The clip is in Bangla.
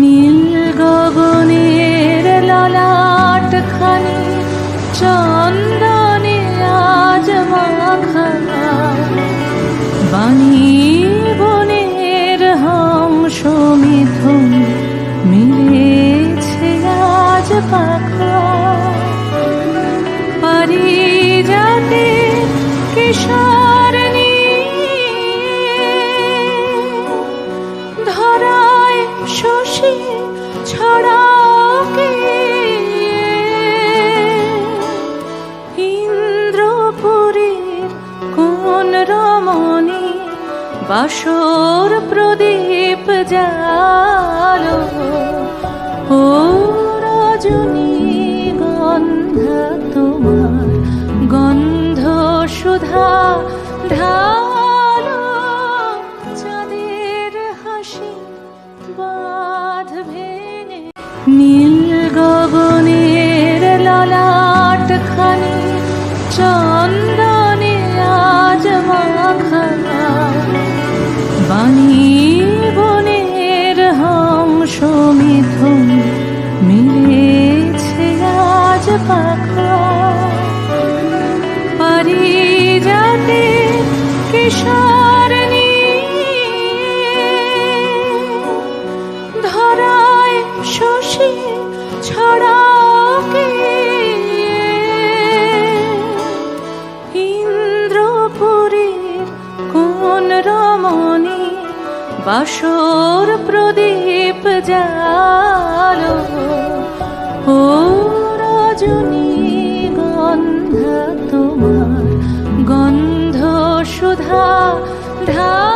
নীল গগনের ললাট খানি, চন্দনে আজ মাখানা। বাণী বনের হংস মিথুন মিলেছে আজ পাখা পারি যাতে কিশোর শশী ছড়াকে ইন্দ্রপুরীর কোন রমণী বাসর প্রদীপ জাল? ও রজনী গন্ধ তোমার গন্ধ সুধা ধা বাঁধ ভেঙে নীল গগনের ললাট খানি, চন্দনে আজ মাখা বাণী বনের হংস মিথুন মিলেছে আজ পাখা। পারিজাতে কিশোর শশী ছড়াকে ইন্দ্রপুরীর কোন রমণী বাসর প্রদীপ জালো? ও রজনী গন্ধা তোমার, গন্ধ সুধা ঢালো